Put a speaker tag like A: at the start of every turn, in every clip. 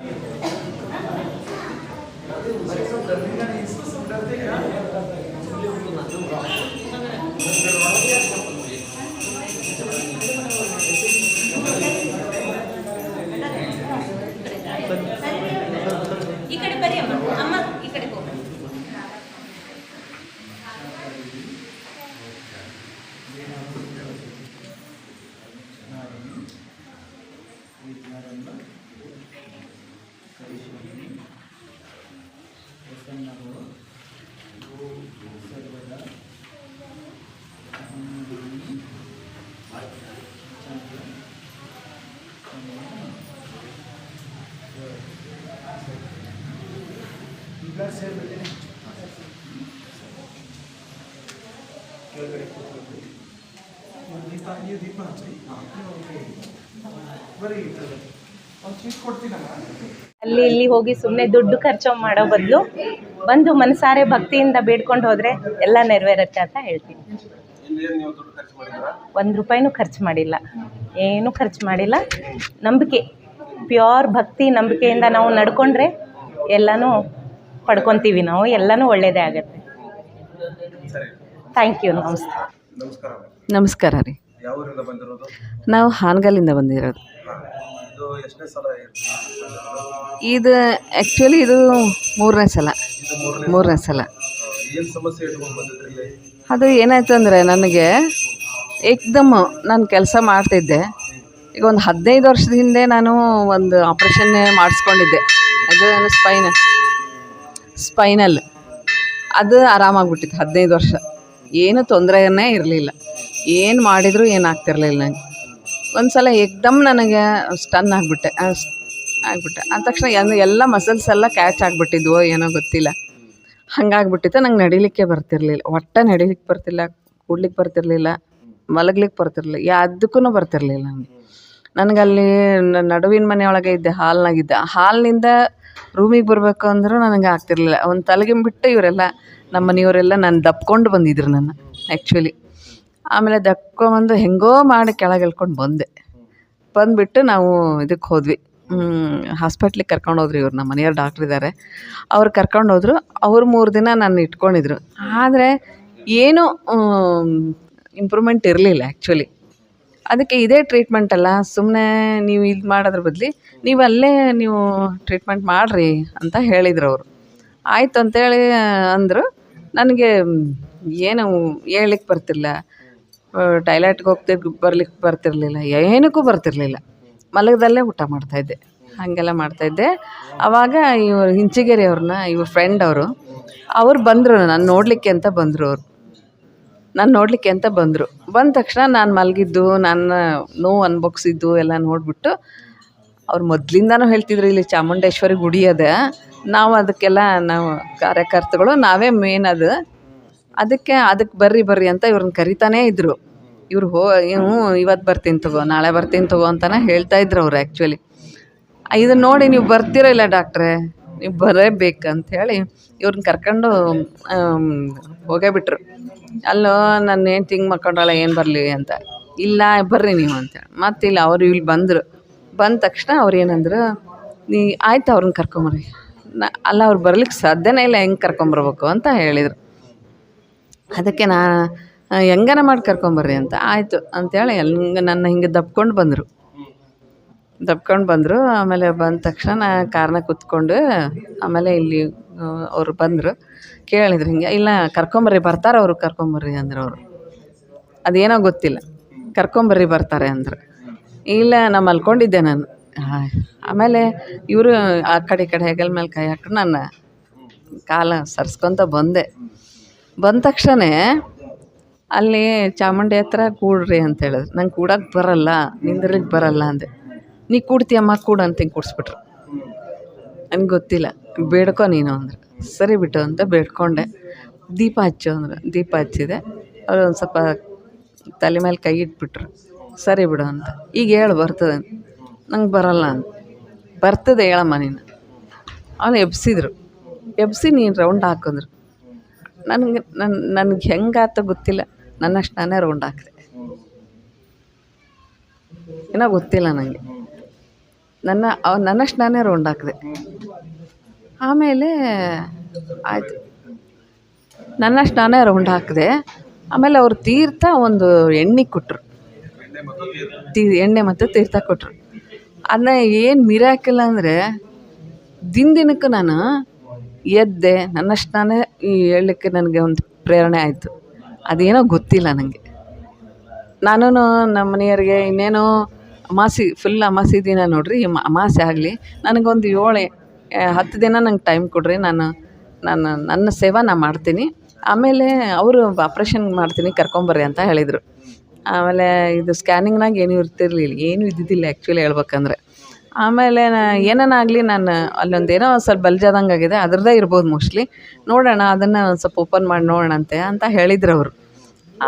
A: ಈ ಕಡೆ ಬರೀ ಅಮ್ಮ ಅಮ್ಮ ಈ ಕಡೆ ಹೋಗಿ
B: ವಿಜ್ಞಾನವನ್ನು ಕಲಿಸುವಲ್ಲಿ ಪ್ರಸನ್ನಗಳು ಸರ್ವದ ಅಹಂಭೂಮಿ ಚಂದ್ರ ಈಗ
C: ಅಲ್ಲಿ ಇಲ್ಲಿ ಹೋಗಿ ಸುಮ್ಮನೆ ದುಡ್ಡು ಖರ್ಚು ಮಾಡೋ ಬದಲು ಬಂದು ಮನಸಾರೆ ಭಕ್ತಿಯಿಂದ ಬೇಡ್ಕೊಂಡು ಹೋದ್ರೆ ಎಲ್ಲ ನೆರವೇರುತ್ತೆ ಅಂತ ಹೇಳ್ತೀನಿ. ಒಂದ್ ರೂಪಾಯಿನೂ ಖರ್ಚು ಮಾಡಿಲ್ಲ. ಏನೂ ಖರ್ಚು ಮಾಡಿಲ್ಲ. ನಂಬಿಕೆ ಪ್ಯೂರ್ ಭಕ್ತಿ ನಂಬಿಕೆಯಿಂದ ನಾವು ನಡ್ಕೊಂಡ್ರೆ ಎಲ್ಲನೂ ಪಡ್ಕೊತೀವಿ ನಾವು ಎಲ್ಲನೂ ಒಳ್ಳೆಯದೇ ಆಗುತ್ತೆ. ಥ್ಯಾಂಕ್ ಯು ನಮಸ್ತೆ
D: ನಮಸ್ಕಾರ.
E: ನಮಸ್ಕಾರ ರೀ.
D: ಯಾವ ಊರಿಂದ ಬಂದಿರೋದು?
E: ನಾವು ಹಾನಗಲ್ಲಿಂದ ಬಂದಿರೋದು.
D: ಇದು
E: ಆ್ಯಕ್ಚುಲಿ ಇದು ಮೂರನೇ ಸಲ.
D: ಮೂರನೇ
E: ಸಲ?
D: ಏನು ಸಮಸ್ಯೆ ಇಟ್ಕೊಂಡು ಬಂದಿದ್ರಿ
E: ಅದು ಏನಾಯ್ತು ಅಂದರೆ ನನಗೆ ಏಕ್ದಮ್ ನಾನು ಕೆಲಸ ಮಾಡ್ತಿದ್ದೆ. ಈಗ ಒಂದು ಹದಿನೈದು ವರ್ಷದ ಹಿಂದೆ ನಾನು ಒಂದು ಆಪ್ರೇಷನ್ನೇ ಮಾಡಿಸ್ಕೊಂಡಿದ್ದೆ. ಅದು ನನ್ನ ಸ್ಪೈನ್ ಸ್ಪೈನಲ್. ಅದು ಆರಾಮಾಗ್ಬಿಟ್ಟಿತ್ತು, ಹದಿನೈದು ವರ್ಷ. ಏನು ತೊಂದರೆನೇ ಇರಲಿಲ್ಲ. ಏನು ಮಾಡಿದರೂ ಏನಾಗ್ತಿರ್ಲಿಲ್ಲ ನನಗೆ ಒಂದು ಸಲ ಏಕ್ದಮ್ ನನಗೆ ಸ್ಟನ್ ಆಗಿಬಿಟ್ಟೆ ಆಗಿಬಿಟ್ಟೆ. ಅಂದ ತಕ್ಷಣ ಎಲ್ಲ ಎಲ್ಲ ಮಸಲ್ಸ್ ಎಲ್ಲ ಕ್ಯಾಚ್ ಆಗಿಬಿಟ್ಟಿದ್ವು ಏನೋ ಗೊತ್ತಿಲ್ಲ. ಹಂಗಾಗ್ಬಿಟ್ಟಿತ್ತು, ನಂಗೆ ನಡಿಲಿಕ್ಕೆ ಬರ್ತಿರ್ಲಿಲ್ಲ. ಒಟ್ಟೆ ನಡಿಲಿಕ್ಕೆ ಬರ್ತಿಲ್ಲ, ಕೂಡ್ಲಿಕ್ಕೆ ಬರ್ತಿರ್ಲಿಲ್ಲ, ಮಲಗ್ಲಿಕ್ಕೆ ಬರ್ತಿರ್ಲಿಲ್ಲ ಯಾವುದಕ್ಕೂ ಬರ್ತಿರ್ಲಿಲ್ಲ ನನಗೆ ನನಗಲ್ಲಿ ನಡುವಿನ ಮನೆಯೊಳಗೆ ಇದ್ದೆ, ಹಾಲ್ನಾಗಿದ್ದೆ. ಹಾಲ್ನಿಂದ ರೂಮಿಗೆ ಬರಬೇಕು ಅಂದ್ರೆ ನನಗೆ ಆಗ್ತಿರ್ಲಿಲ್ಲ. ಒಂದು ತಲೆಗಿಂಬಿಟ್ಟು ಬಿಟ್ಟು ಇವರೆಲ್ಲ ನಮ್ಮ ಮನೆಯವರೆಲ್ಲ ನಾನು ದಪ್ಕೊಂಡು ಬಂದಿದ್ರು ನನ್ನ ಆ್ಯಕ್ಚುಲಿ ಆಮೇಲೆ ದಪ್ಕೊಂಬಂದು ಹೆಂಗೋ ಮಾಡಿ ಕೆಳಗೆ ಇಳ್ಕೊಂಡು ಬಂದೆ. ಬಂದುಬಿಟ್ಟು ನಾವು ಇದಕ್ಕೆ ಹೋದ್ವಿ. ಹಾಸ್ಪಿಟ್ಲಿಗೆ ಕರ್ಕೊಂಡು ಹೋದ್ರಿ ಇವ್ರು ನಮ್ಮ ಮನೆಯವ್ರು ಡಾಕ್ಟ್ರ್ ಇದ್ದಾರೆ ಅವ್ರು ಕರ್ಕೊಂಡು ಹೋದ್ರು. ಅವ್ರು ಮೂರು ದಿನ ನಾನು ಇಟ್ಕೊಂಡಿದ್ರು. ಆದರೆ ಏನೂ ಇಂಪ್ರೂವ್ಮೆಂಟ್ ಇರಲಿಲ್ಲ ಆ್ಯಕ್ಚುಲಿ ಅದಕ್ಕೆ ಇದೇ ಟ್ರೀಟ್ಮೆಂಟ್ ಅಲ್ಲ ಸುಮ್ಮನೆ ನೀವು ಇದು ಮಾಡೋದ್ರ ಬದಲಿ ನೀವು ಅಲ್ಲೇ ನೀವು ಟ್ರೀಟ್ಮೆಂಟ್ ಮಾಡಿರಿ ಅಂತ ಹೇಳಿದ್ರು ಅವರು. ಆಯಿತು ಅಂತೇಳಿ, ಅಂದರು, ನನಗೆ ಏನು ಹೇಳಲಿಕ್ಕೆ ಬರ್ತಿಲ್ಲ ಟಾಯ್ಲೆಟ್ಗೆ ಹೋಗ್ತಿರ್ ಬರ್ಲಿಕ್ಕೆ ಬರ್ತಿರಲಿಲ್ಲ, ಏನಕ್ಕೂ ಬರ್ತಿರಲಿಲ್ಲ. ಮಲಗದಲ್ಲೇ ಊಟ ಮಾಡ್ತಾಯಿದ್ದೆ ಹಾಗೆಲ್ಲ ಮಾಡ್ತಾಯಿದ್ದೆ ಆವಾಗ ಇವರು ಹಿಂಚಿಗೇರಿ ಅವ್ರನ್ನ ಇವ್ರ ಫ್ರೆಂಡ್ ಅವರು, ಅವ್ರು ಬಂದರು, ನಾನು ನೋಡಲಿಕ್ಕೆ ಅಂತ ಬಂದರು ಅವರು. ನಾನು ನೋಡಲಿಕ್ಕೆ ಅಂತ ಬಂದರು. ಬಂದ ತಕ್ಷಣ ನಾನು ಮಲಗಿದ್ದು ನನ್ನ ನೋವು ಅನ್ಭೋಗ್ಸಿದ್ದು ಎಲ್ಲ ನೋಡಿಬಿಟ್ಟು ಅವ್ರು ಮೊದಲಿಂದನೂ ಹೇಳ್ತಿದ್ರು, ಇಲ್ಲಿ ಚಾಮುಂಡೇಶ್ವರಿ ಗುಡಿ ಅದ. ನಾವು ಅದಕ್ಕೆಲ್ಲ ನಾವು ಕಾರ್ಯಕರ್ತಗಳು, ನಾವೇ ಮೇನ್ ಅದು. ಅದಕ್ಕೆ ಅದಕ್ಕೆ ಬರ್ರಿ ಬರ್ರಿ ಅಂತ ಇವ್ರನ್ನ ಕರಿತಾನೇ ಇದ್ದರು ಇವ್ರು ಹೋ ಹ್ಞೂ ಇವತ್ತು ಬರ್ತೀನಿ ತಗೋ, ನಾಳೆ ಬರ್ತೀನಿ ತಗೋ ಅಂತಾನೆ ಹೇಳ್ತಾ ಇದ್ರು ಅವ್ರು ಆ್ಯಕ್ಚುಲಿ ಇದನ್ನ ನೋಡಿ ನೀವು ಬರ್ತೀರೋ ಇಲ್ಲ ಡಾಕ್ಟ್ರೇ? ನೀವು ಬರಬೇಕು ಹೇಳಿ ಇವ್ರನ್ನ ಕರ್ಕೊಂಡು ಹೋಗೇ ಬಿಟ್ರು. ಅಲ್ಲೋ ನನ್ನ ಹೆಂಡ್ತಿ ಹಿಂಗೆ ಮಕ್ಕೊಂಡಾಳ ಏನು ಬರಲಿ ಅಂತ. ಇಲ್ಲ, ಬರ್ರಿ ನೀವು ಅಂತೇಳಿ ಮತ್ತಿಲ್ಲ, ಅವ್ರು ಇಲ್ಲಿ ಬಂದರು. ಬಂದ ತಕ್ಷಣ ಅವ್ರು ಏನಂದ್ರು, ನೀ ಆಯ್ತು ಅವ್ರನ್ನ ಕರ್ಕೊಂಬರ್ರಿ. ನ, ಅಲ್ಲ ಅವ್ರು ಬರ್ಲಿಕ್ಕೆ ಸಾಧ್ಯನೇ ಇಲ್ಲ, ಹೆಂಗೆ ಕರ್ಕೊಂಬರ್ಬೇಕು? ಅಂತ ಹೇಳಿದರು. ಅದಕ್ಕೆ ನಾ ಹೆಂಗನ ಮಾಡಿ ಕರ್ಕೊಂಬರ್ರಿ ಅಂತ. ಆಯಿತು. ಅಂತೇಳಿ ಹೆಂಗೆ, ನನ್ನ ಹಿಂಗೆ ದಬ್ಕೊಂಡು ಬಂದರು. ದಬ್ಕೊಂಡು ಬಂದರು. ಆಮೇಲೆ ಬಂದ ತಕ್ಷಣ ನಾ ಕಾರ್ನ ಕೂತ್ಕೊಂಡು, ಆಮೇಲೆ ಇಲ್ಲಿ ಅವರು ಬಂದರು. ಕೇಳಿದ್ರು ಹಿಂಗೆ, ಇಲ್ಲ ಕರ್ಕೊಂಬರ್ರಿ, ಬರ್ತಾರೆ ಅವರು ಕರ್ಕೊಂಬರ್ರಿ ಅಂದ್ರೆ ಅವರು. ಅದೇನೋ ಗೊತ್ತಿಲ್ಲ. ಕರ್ಕೊಂಬರ್ರಿ ಬರ್ತಾರೆ ಅಂದ್ರೆ. ಇಲ್ಲ, ನಾನು ಮಲ್ಕೊಂಡಿದ್ದೆ ನಾನು. ಆಮೇಲೆ ಇವರು ಆ ಕಡೆ ಈ ಕಡೆ ಹೆಗಲ ಮೇಲೆ ಕೈ ಹಾಕ್ರು ನಾನು ಕಾಲ ಸರ್ಸ್ಕೊತ ಬಂದೆ. ಬಂದ ತಕ್ಷಣ ಅಲ್ಲಿ ಚಾಮುಂಡಿ ಹತ್ರ ಕೂಡ್ರಿ ಅಂತ ಹೇಳಿದ್ರು. ನಂಗೆ ಕೂಡಕ್ಕೆ ಬರಲ್ಲ ನಿಂದ್ರಲಿಕ್ಕೆ ಬರಲ್ಲ ಅಂದೆ. ನೀ ಕೂಡ್ತೀಯಮ್ಮ, ಕೂಡು ಅಂತ ಹಿಂಗೆ ಕೂಡಿಸ್ಬಿಟ್ರು. ನನಗೆ ಗೊತ್ತಿಲ್ಲ, ಬೇಡ್ಕೊ ನೀನು ಅಂದ್ರೆ. ಸರಿ ಬಿಟ್ಟು ಅಂತ ಬೇಡ್ಕೊಂಡೆ. ದೀಪ ಹಚ್ಚು ಅಂದ್ರೆ ದೀಪ ಹಚ್ಚಿದೆ. ಅವ್ರು ಒಂದು ಸ್ವಲ್ಪ ತಲೆ ಮೇಲೆ ಕೈ ಇಟ್ಬಿಟ್ರು. ಸರಿ ಬಿಡು ಅಂತ. ಈಗ ಹೇಳು, ಬರ್ತದೆ ನಂಗೆ ಬರಲ್ಲ ಅಂತ. ಬರ್ತದೆ ಹೇಳಮ್ಮ ನೀನು. ಅವನು ಎಬ್ಸಿದ್ರು. ಎಬ್ಸಿ ನೀನು ರೌಂಡ್ ಹಾಕಿದ್ರು. ನನಗೆ ನನ್ನ ನನಗೆ ಹೆಂಗಾತ ಗೊತ್ತಿಲ್ಲ. ನನ್ನಷ್ಟು ನಾನೇ ರೌಂಡ್ ಹಾಕಿದೆ. ಏನೋ ಗೊತ್ತಿಲ್ಲ ನನಗೆ ನನ್ನ, ಅವ್- ನನ್ನಷ್ಟು ನಾನೇ ರೌಂಡ್ ಹಾಕಿದೆ. ಆಮೇಲೆ ಆಯಿತು. ನನ್ನಷ್ಟು ನಾನೇ ರೌಂಡ್ ಹಾಕಿದೆ. ಆಮೇಲೆ ಅವ್ರು ತೀರ್ಥ ಒಂದು ಎಣ್ಣೆ ಕೊಟ್ಟರು ತೀ, ಎಣ್ಣೆ ಮತ್ತು ತೀರ್ಥ ಕೊಟ್ಟರು ಅದನ್ನ ಏನು ಮಿರಾಕಿಲ್ಲ ಅಂದರೆ ದಿನ ದಿನಕ್ಕೆ ನಾನು ಎದ್ದೆ. ನನ್ನಷ್ಟು ನಾನೇ ಹೇಳಲಿಕ್ಕೆ ನನಗೆ ಒಂದು ಪ್ರೇರಣೆ ಆಯಿತು. ಅದೇನೋ ಗೊತ್ತಿಲ್ಲ ನನಗೆ ನಾನು ನಮ್ಮ ಮನೆಯವರಿಗೆ ಇನ್ನೇನೋ ಅಮಾಸಿ ಫುಲ್ ಅಮಾಸಿ ದಿನ ನೋಡ್ರಿ, ಅಮಾಸೆ ಆಗಲಿ. ನನಗೊಂದು ಏಳು ಹತ್ತು ದಿನ ನಂಗೆ ಟೈಮ್ ಕೊಡ್ರಿ, ನಾನು ನಾನು, ನನ್ನ ಸೇವಾ ನಾನು ಮಾಡ್ತೀನಿ. ಆಮೇಲೆ ಅವರು ಆಪ್ರೇಷನ್ ಮಾಡ್ತೀನಿ, ಕರ್ಕೊಂಬರ್ರಿ ಅಂತ ಹೇಳಿದರು. ಆಮೇಲೆ ಇದು ಸ್ಕ್ಯಾನಿಂಗ್ನಾಗ ಏನೂ ಇರ್ತಿರ್ಲಿಲ್ಲ, ಏನೂ ಇದ್ದಿದ್ದಿಲ್ಲ ಆ್ಯಕ್ಚುಲಿ ಹೇಳ್ಬೇಕಂದ್ರೆ. ಆಮೇಲೆ ನಾ ಏನನ್ನಾಗಲಿ ನಾನು ಅಲ್ಲೊಂದು ಏನೋ ಸ್ವಲ್ಪ ಬಲ್ಜಾದಂಗೆ ಆಗಿದೆ, ಅದ್ರದ್ದೇ ಇರ್ಬೋದು ಮೋಸ್ಟ್ಲಿ ನೋಡೋಣ, ಅದನ್ನು ಒಂದು ಸ್ವಲ್ಪ ಓಪನ್ ಮಾಡಿ ನೋಡೋಣಂತೆ ಅಂತ ಹೇಳಿದ್ರು ಅವರು.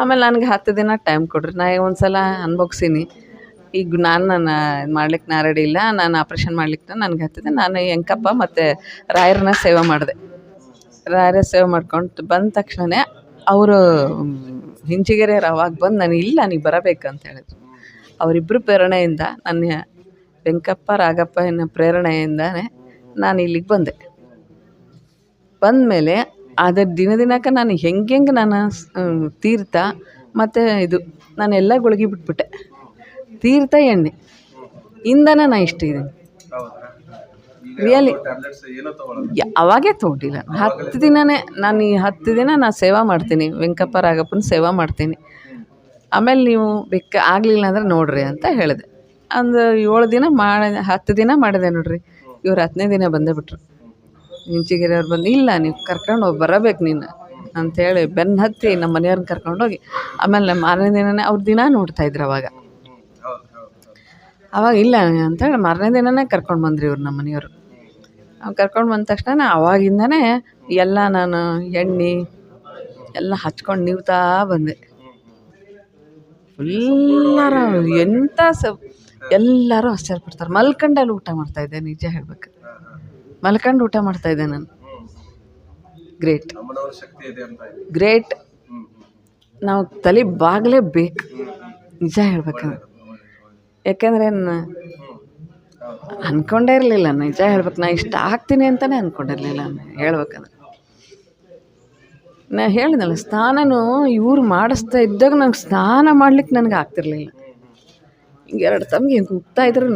E: ಆಮೇಲೆ ನನಗೆ ಹತ್ತು ದಿನ ಟೈಮ್ ಕೊಡ್ರಿ, ನಾ ಒಂದು ಸಲ ಅನ್ಭೋಗ್ಸೀನಿ ಈಗ ನಾನು ನಾನು ಮಾಡ್ಲಿಕ್ಕೆ ನಾ ರೆಡಿ ಇಲ್ಲ. ನಾನು ಆಪ್ರೇಷನ್ ಮಾಡ್ಲಿಕ್ಕೆ ನನಗೆ ಹತ್ತಿದೆ. ನಾನು ಎಂಕಪ್ಪ ಮತ್ತು ರಾಯರನ್ನ ಸೇವೆ ಮಾಡಿದೆ. ರಾಯರ ಸೇವೆ ಮಾಡ್ಕೊಂಡು ಬಂದ ತಕ್ಷಣ ಅವರು ಹಿಂಚಿಗೆರೆ ಅವಾಗ ಬಂದು ನಾನು ಇಲ್ಲ, ನೀವು ಬರಬೇಕಂತ ಹೇಳಿದ್ರು. ಅವರಿಬ್ಬರು ಪ್ರೇರಣೆಯಿಂದ ನನ್ನ, ವೆಂಕಪ್ಪ, ರಾಗಪ್ಪ ಎನ್ನ ಪ್ರೇರಣೆಯಿಂದನೇ ನಾನು ಇಲ್ಲಿಗೆ ಬಂದೆ. ಬಂದಮೇಲೆ ಅದರ ದಿನ ದಿನಕ್ಕೆ ನಾನು ಹೆಂಗೆ ಹೆಂಗೆ ನಾನು ತೀರ್ಥ ಮತ್ತು ಇದು, ನಾನು ಎಲ್ಲ ಗುಳಿಗೆ ಬಿಟ್ಬಿಟ್ಟೆ. ತೀರ್ಥ ಎಣ್ಣೆ. ಇಂಧನ ನಾ ಇಷ್ಟ ಇದ್ದೀನಿ ರಿಯಲಿ ಅವಾಗೇ ತೊಗೊಂಡಿಲ್ಲ. ಹತ್ತು ದಿನನೇ ನಾನು ಈ ಹತ್ತು ದಿನ ನಾನು ಸೇವಾ ಮಾಡ್ತೀನಿ. ವೆಂಕಪ್ಪ ರಾಗಪ್ಪನ ಸೇವಾ ಮಾಡ್ತೀನಿ. ಆಮೇಲೆ ನೀವು ಬೆಕ್ಕ ಆಗಲಿಲ್ಲ ಅಂದ್ರೆ ನೋಡ್ರಿ ಅಂತ ಹೇಳಿದೆ. ಒಂದು ಏಳು ದಿನ ಮಾಡಿ ಹತ್ತು ದಿನ ಮಾಡಿದೆ ನೋಡ್ರಿ. ಇವ್ರು ಹತ್ತನೇ ದಿನ ಬಂದೇ ಬಿಟ್ರು ಇಂಚಿಗೆರೆಯವ್ರು ಬಂದು ಇಲ್ಲ ನೀವು ಕರ್ಕೊಂಡು ಹೋಗಿ ಬರಬೇಕು ನೀನು ಅಂಥೇಳಿ ಬೆನ್ನು ಹತ್ತಿ ನಮ್ಮ ಮನೆಯವ್ರನ್ನ ಕರ್ಕೊಂಡೋಗಿ ಆಮೇಲೆ ನಮ್ಮ ಮಾರನೇ ದಿನನೇ ಅವ್ರ ದಿನ ನೋಡ್ತಾಯಿದ್ರು ಅವಾಗ. ಅವಾಗ ಇಲ್ಲ, ಅಂತೇಳಿ ಮಾರನೇ ದಿನನೇ ಕರ್ಕೊಂಡು ಬಂದ್ರಿ ಇವ್ರು ನಮ್ಮ ಮನೆಯವರು. ಕರ್ಕೊಂಡು ಬಂದ ತಕ್ಷಣ ಅವಾಗಿಂದನೇ ಎಲ್ಲ ನಾನು ಎಣ್ಣೆ ಎಲ್ಲ ಹಚ್ಕೊಂಡು ನೀವ್ತಾ ಬಂದೆ. ಎಲ್ಲರೂ ಎಂಥ ಸ, ಎಲ್ಲರೂ ಆಶ್ಚರ್ಯಪಡ್ತಾರೆ. ಮಲ್ಕಂಡಲ್ಲಿ ಊಟ ಮಾಡ್ತಾಯಿದ್ದೆ ನಿಜ ಹೇಳ್ಬೇಕು. ಮಲ್ಕಂಡು ಊಟ ಮಾಡ್ತಾಯಿದ್ದೆ ನಾನು. ಗ್ರೇಟ್. ಗ್ರೇಟ್. ನಾವು ತಲೆ ಬಾಗಲೇಬೇಕು ನಿಜ ಹೇಳ್ಬೇಕಂದ್ರೆ ಯಾಕೆಂದ್ರೆ ನಾನು ಅನ್ಕೊಂಡೇ ಇರಲಿಲ್ಲ. ನಿಜ ಹೇಳ್ಬೇಕು, ನಾ ಇಷ್ಟ ಆಗ್ತೀನಿ ಅಂತಲೇ ಅಂದ್ಕೊಂಡಿರಲಿಲ್ಲ ಹೇಳ್ಬೇಕಂದ್ರೆ. ನಾ ಹೇಳಿದ್ನಲ್ಲ, ಸ್ನಾನನು ಇವ್ರು ಮಾಡಿಸ್ತಾ ಇದ್ದಾಗ ನಂಗೆ ಸ್ನಾನ ಮಾಡ್ಲಿಕ್ಕೆ ನನಗೆ ಆಗ್ತಿರ್ಲಿಲ್ಲ. ಹಿಂಗೆ ಎರಡು ತಮ್ಗೆ ಹಿಂಗೆ ಉಗ್ತಾ ಇದ್ರು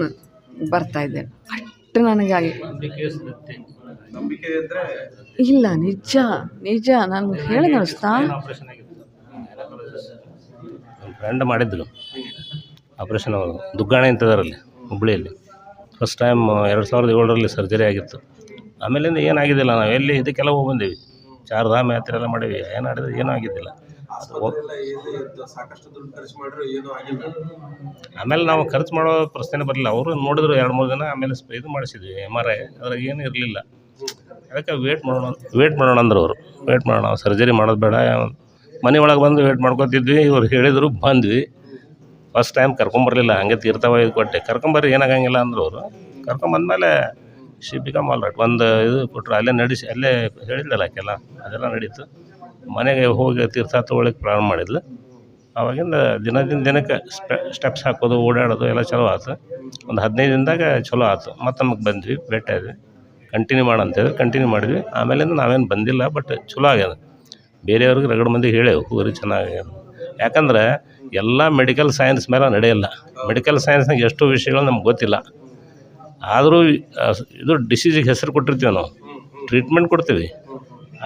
E: ಬರ್ತಾಯಿದ್ದೆ ಅಷ್ಟು ನನಗಾಗಿ ಇಲ್ಲ, ನಿಜ ನಿಜ. ನಾನು ಹೇಳಿದ್ನಲ್ಲ ಸ್ನಾನ
F: ಫ್ರೆಂಡ್ ಮಾಡಿದ್ರು ಆಪ್ರೇಷನ್ ಆಗೋದು ದುಗ್ಗಾಣೆ ಅಂತದಾರಲ್ಲಿ ಹುಬ್ಬಳ್ಳಿಯಲ್ಲಿ ಫಸ್ಟ್ ಟೈಮ್ ಎರಡು ಸಾವಿರದ ಏಳರಲ್ಲಿ ಸರ್ಜರಿ ಆಗಿತ್ತು. ಆಮೇಲಿಂದ ಏನಾಗಿದ್ದಿಲ್ಲ ನಾವು ಎಲ್ಲಿ ಇದಕ್ಕೆಲ್ಲ ಹೋಗಿ ಬಂದೀವಿ. ಚಾರ್ಧಾಮ ಯಾತ್ರೆ ಎಲ್ಲ ಮಾಡೀವಿ. ಏನೂ ಆಗಿದ್ದಿಲ್ಲ.
D: ಮಾಡಿದ್ರು ಏನೂ ಆಗಿಲ್ಲ.
F: ಆಮೇಲೆ ನಾವು ಖರ್ಚು ಮಾಡೋ ಪ್ರಶ್ನೆ ಬರಲಿಲ್ಲ. ಅವರು ನೋಡಿದ್ರು ಎರಡು ಮೂರು ದಿನ ಆಮೇಲೆ ಇದು ಮಾಡಿಸಿದ್ವಿ ಎಂ ಆರ್ ಐ ಅದ್ರಾಗ ಏನು ಇರಲಿಲ್ಲ. ಅದಕ್ಕೆ ವೇಟ್ ಮಾಡೋಣ ವೇಟ್ ಮಾಡೋಣ ಅಂದರು ಅವರು. ವೇಟ್ ಮಾಡೋಣ ಸರ್ಜರಿ ಮಾಡೋದು ಬೇಡ. ಮನೆ ಒಳಗೆ ಬಂದು ವೇಟ್ ಮಾಡ್ಕೊತಿದ್ವಿ. ಇವ್ರು ಹೇಳಿದರು ಬಂದ್ವಿ. ಫಸ್ಟ್ ಟೈಮ್ ಕರ್ಕೊಂಬರ್ಲಿಲ್ಲ. ಹಂಗೆ ತೀರ್ಥವ ಇದು ಕೊಟ್ಟೆ. ಕರ್ಕೊಂಬರ್ರಿ, ಏನಾಗಂಗಿಲ್ಲ ಅಂದರು ಅವರು. ಕರ್ಕೊಂಬಂದ್ಮೇಲೆ ಶಿ ಬಿಕಮ್ ಆಲ್ ರೈಟ್ ಒಂದು ಇದು ಕೊಟ್ಟರು ಅಲ್ಲೇ ನಡೆಸಿ, ಅಲ್ಲೇ ಹೇಳಿದ್ಲಲ್ಲ ಆಕೆಲ್ಲ, ಅದೆಲ್ಲ ನಡೀತು. ಮನೆಗೆ ಹೋಗಿ ತೀರ್ಥ ತೊಗೊಳಕ್ಕೆ ಪ್ರಾರಂಭ ಮಾಡಿದ್ಲು. ಆವಾಗಿಂದ ದಿನದಿಂದ ದಿನಕ್ಕೆ ಸ್ಟೆ ಸ್ಟೆಪ್ಸ್ ಹಾಕೋದು, ಓಡಾಡೋದು ಎಲ್ಲ ಚಲೋ ಆಯ್ತು ಒಂದು ಹದಿನೈದು ದಿನದಾಗ ಚಲೋ ಆಯ್ತು ಮತ್ತೆ ನಮಗೆ ಬಂದ್ವಿ, ಭೇಟಿ ಆದ್ವಿ. ಕಂಟಿನ್ಯೂ ಮಾಡಂತೇಳಿ ಕಂಟಿನ್ಯೂ ಮಾಡಿದ್ವಿ. ಆಮೇಲಿಂದ ನಾವೇನು ಬಂದಿಲ್ಲ ಬಟ್ ಚಲೋ ಆಗ್ಯದ. ಬೇರೆಯವ್ರಿಗೆ ರಗಡ್ ಮಂದಿ ಹೇಳೇವು, ಹೋಗ್ರಿ ಚೆನ್ನಾಗ್ಯದ ಯಾಕಂದ್ರೆ ಎಲ್ಲ ಮೆಡಿಕಲ್ ಸೈನ್ಸ್ ಮೇಲೆ ನಡೆಯಲ್ಲ. ಮೆಡಿಕಲ್ ಸೈನ್ಸ್ನಾಗ ಎಷ್ಟು ವಿಷಯಗಳು ನಮ್ಗೆ ಗೊತ್ತಿಲ್ಲ. ಆದರೂ ಇದು ಡಿಸೀಸಿಗೆ ಹೆಸರು ಕೊಟ್ಟಿರ್ತೀವಿ ನಾವು. ಟ್ರೀಟ್ಮೆಂಟ್ ಕೊಡ್ತೀವಿ.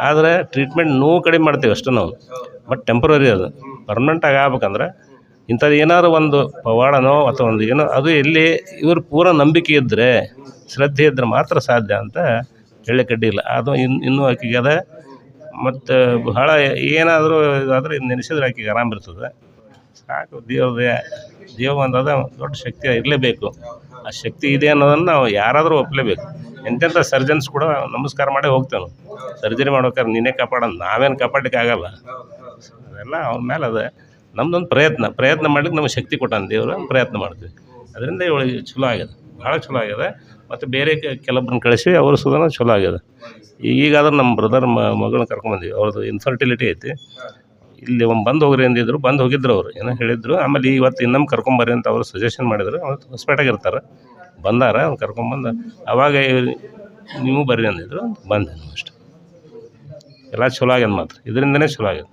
F: ಆದರೆ ಟ್ರೀಟ್ಮೆಂಟ್ ನೋವು ಕಡಿಮೆ ಮಾಡ್ತೀವಿ ಅಷ್ಟು ನಾವು. ಬಟ್ ಟೆಂಪ್ರರಿ ಅದು. ಪರ್ಮನೆಂಟಾಗಿ ಆಗ್ಬೇಕಂದ್ರೆ ಇಂಥದ್ದು ಏನಾದ್ರು ಒಂದು ಪವಾಡನೋ ಅಥವಾ ಒಂದು ಏನೋ, ಅದು ಎಲ್ಲಿ ಇವರು ಪೂರ ನಂಬಿಕೆ ಇದ್ದರೆ ಶ್ರದ್ಧೆ ಇದ್ದರೆ ಮಾತ್ರ ಸಾಧ್ಯ ಅಂತ ಹೇಳಿ ಕಡ್ಡಿಲ್ಲ ಅದು ಇನ್ನು ಇನ್ನೂ ಆಕೆಗೆ ಅದ ಮತ್ತು ಬಹಳ ಏನಾದರೂ ಇದಾದರೆ ನೆನೆಸಿದ್ರೆ ಆಕೆಗೆ ಆರಾಮ ಇರ್ತದೆ. ಸಾಕು ದೇವ್ರದೇ ದೇವ ಅದ ದೊಡ್ಡ ಶಕ್ತಿ ಇರಲೇಬೇಕು. ಆ ಶಕ್ತಿ ಇದೆ ಅನ್ನೋದನ್ನು ನಾವು ಯಾರಾದರೂ ಒಪ್ಪಲೇಬೇಕು ಎಂತೆಂಥ ಸರ್ಜನ್ಸ್ ಕೂಡ ನಮಸ್ಕಾರ ಮಾಡೇ ಹೋಗ್ತೇವೆ ಸರ್ಜರಿ ಮಾಡ್ಬೇಕಾದ್ರೆ ನೀನೇ ಕಾಪಾಡೋದು ನಾವೇನು ಕಾಪಾಡಲಿಕ್ಕೆ ಆಗಲ್ಲ ಅದೆಲ್ಲ ಅವ್ರ ಮೇಲೆ ಅದ. ನಮ್ದೊಂದು ಪ್ರಯತ್ನ. ಪ್ರಯತ್ನ ಮಾಡ್ಲಿಕ್ಕೆ ನಮಗೆ ಶಕ್ತಿ ಕೊಟ್ಟಾನ ದೇವರು, ಪ್ರಯತ್ನ ಮಾಡ್ತೀವಿ. ಅದರಿಂದ ಇವಳಿಗೆ ಚಲೋ ಆಗ್ಯದ ಭಾಳ ಚಲೋ ಆಗ್ಯದ ಮತ್ತು ಬೇರೆ ಕೆಲವೊಬ್ರನ್ನ ಕಳಿಸಿ ಅವರು ಸುಧಾನ ಚಲೋ ಆಗ್ಯದ ಈಗಾದ್ರೆ ನಮ್ಮ ಬ್ರದರ್ ಮಗಳನ್ನ ಕರ್ಕೊಂಬಂದ್ವಿ ಅವ್ರದ್ದು ಇನ್ಫರ್ಟಿಲಿಟಿ ಐತಿ. ಇಲ್ಲಿ ಒಂದು ಬಂದು ಹೋಗ್ರಿ ಅಂದಿದ್ರು, ಬಂದು ಹೋಗಿದ್ರು ಅವರು. ಏನೋ ಹೇಳಿದ್ರು. ಆಮೇಲೆ ಇವತ್ತು ಇನ್ನೊಮ್ಮೆ ಕರ್ಕೊಂಬರ್ರಿ ಅಂತ ಅವರು ಸಜೆಷನ್ ಮಾಡಿದ್ರು. ಅವ್ರು ಹೊಸಪೇಟೆಗೆ ಇರ್ತಾರೆ. ಬಂದಾರ ಕರ್ಕೊಂಬಂದು ಅವಾಗ ನೀವು ಬರ್ರಿ ಅಂದಿದ್ರು. ಬಂದೆ ನಾವು ಅಷ್ಟೆ. ಎಲ್ಲ ಚಲೋ ಆಗ್ಯದ ಮಾತ್ರ. ಇದರಿಂದನೇ ಚಲೋ ಆಗ್ಯದ